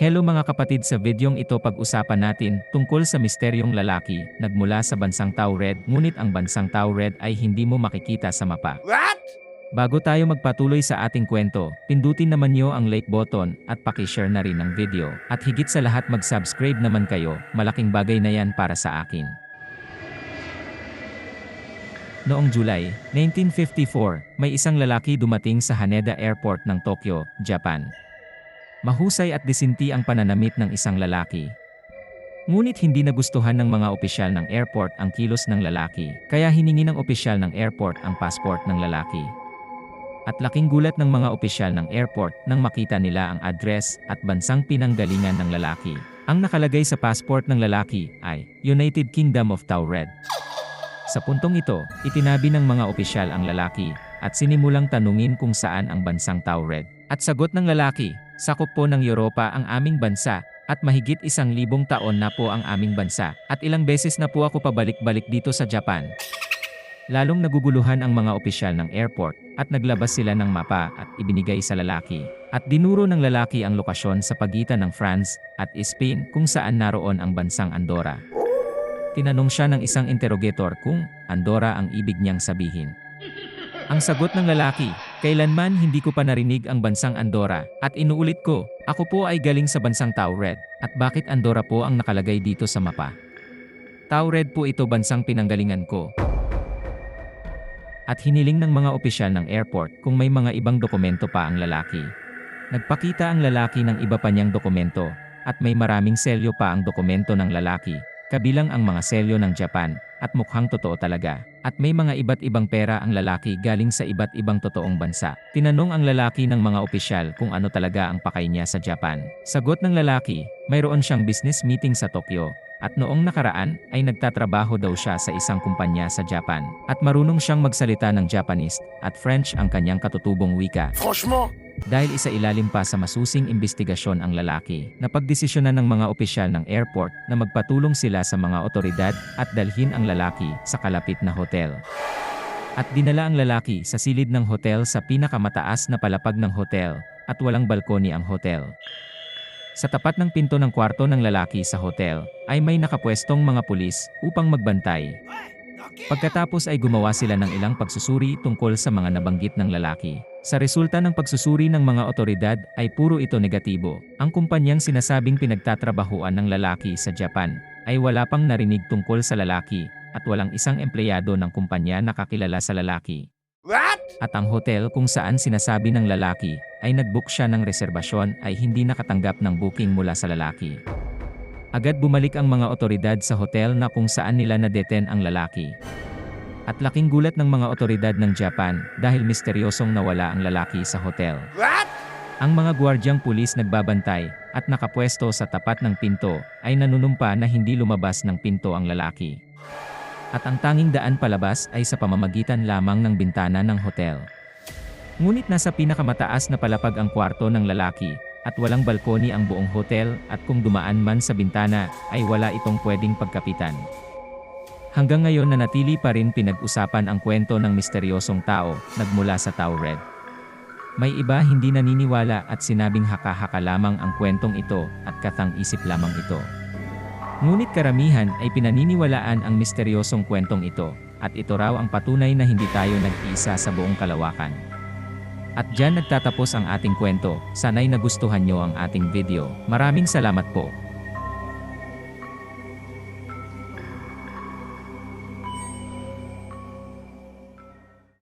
Hello mga kapatid sa videong ito pag-usapan natin tungkol sa misteryong lalaki nagmula sa bansang Tau Red ngunit ang bansang Tau Red ay hindi mo makikita sa mapa. What? Bago tayo magpatuloy sa ating kwento, pindutin naman nyo ang like button at pakishare na rin ang video. At higit sa lahat mag-subscribe naman kayo, malaking bagay na yan para sa akin. Noong July 1954, may isang lalaki dumating sa Haneda Airport ng Tokyo, Japan. Mahusay at disinti ang pananamit ng isang lalaki. Ngunit hindi nagustuhan ng mga opisyal ng airport ang kilos ng lalaki, kaya hiningi ng opisyal ng airport ang passport ng lalaki. At laking gulat ng mga opisyal ng airport nang makita nila ang address at bansang pinanggalingan ng lalaki. Ang nakalagay sa passport ng lalaki ay United Kingdom of Taured. Sa puntong ito, itinabi ng mga opisyal ang lalaki at sinimulang tanungin kung saan ang bansang Taured. At sagot ng lalaki, sakop po ng Europa ang aming bansa at mahigit isang libong taon na po ang aming bansa at ilang beses na po ako pabalik-balik dito sa Japan. Lalong naguguluhan ang mga opisyal ng airport at naglabas sila ng mapa at ibinigay sa lalaki. At dinuro ng lalaki ang lokasyon sa pagitan ng France at Spain kung saan naroon ang bansang Andorra. Tinanong siya ng isang interrogator kung Andorra ang ibig niyang sabihin. Ang sagot ng lalaki, kailanman hindi ko pa narinig ang bansang Andorra at inuulit ko, ako po ay galing sa bansang Taured at bakit Andorra po ang nakalagay dito sa mapa? Taured po ito bansang pinanggalingan ko. At hiniling ng mga opisyal ng airport kung may mga ibang dokumento pa ang lalaki. Nagpakita ang lalaki ng iba pa niyang dokumento at may maraming selyo pa ang dokumento ng lalaki, kabilang ang mga selyo ng Japan at mukhang totoo talaga. At may mga iba't ibang pera ang lalaki galing sa iba't ibang totoong bansa. Tinanong ang lalaki ng mga opisyal kung ano talaga ang pakay niya sa Japan. Sagot ng lalaki, mayroon siyang business meeting sa Tokyo at noong nakaraan ay nagtatrabaho daw siya sa isang kumpanya sa Japan at marunong siyang magsalita ng Japanese at French ang kanyang katutubong wika. Franchement, Dahil isa ilalim pa sa masusing investigasyon ang lalaki, napagdesisyonan ng mga opisyal ng airport na magpatulong sila sa mga otoridad at dalhin ang lalaki sa kalapit na hotel. At dinala ang lalaki sa silid ng hotel sa pinakamataas na palapag ng hotel at walang balkoni ang hotel. Sa tapat ng pinto ng kwarto ng lalaki sa hotel ay may nakapwestong mga pulis upang magbantay. Pagkatapos ay gumawa sila ng ilang pagsusuri tungkol sa mga nabanggit ng lalaki. Sa resulta ng pagsusuri ng mga otoridad ay puro ito negatibo. Ang kumpanyang sinasabing pinagtatrabahuan ng lalaki sa Japan ay wala pang narinig tungkol sa lalaki at walang isang empleyado ng kumpanya nakakilala sa lalaki. what? At ang hotel kung saan sinasabi ng lalaki ay nagbook siya ng reserbasyon ay hindi nakatanggap ng booking mula sa lalaki. Agad bumalik ang mga otoridad sa hotel na kung saan nila nadeten ang lalaki. At laking gulat ng mga otoridad ng Japan dahil misteryosong nawala ang lalaki sa hotel. What? Ang mga gwardyang pulis nagbabantay at nakapwesto sa tapat ng pinto ay nanunumpa na hindi lumabas ng pinto ang lalaki. At ang tanging daan palabas ay sa pamamagitan lamang ng bintana ng hotel. Ngunit nasa pinakamataas na palapag ang kwarto ng lalaki at walang balkoni ang buong hotel at kung dumaan man sa bintana ay wala itong pwedeng pagkapitan. Hanggang ngayon nanatili pa rin pinag-usapan ang kwento ng misteryosong tao nagmula sa Tau Red. May iba hindi naniniwala at sinabing haka-haka lamang ang kwentong ito at kathang isip lamang ito. Ngunit karamihan ay pinaniniwalaan ang misteryosong kwentong ito at ito raw ang patunay na hindi tayo nag-iisa sa buong kalawakan. At dyan nagtatapos ang ating kwento, sana'y nagustuhan nyo ang ating video. Maraming salamat po.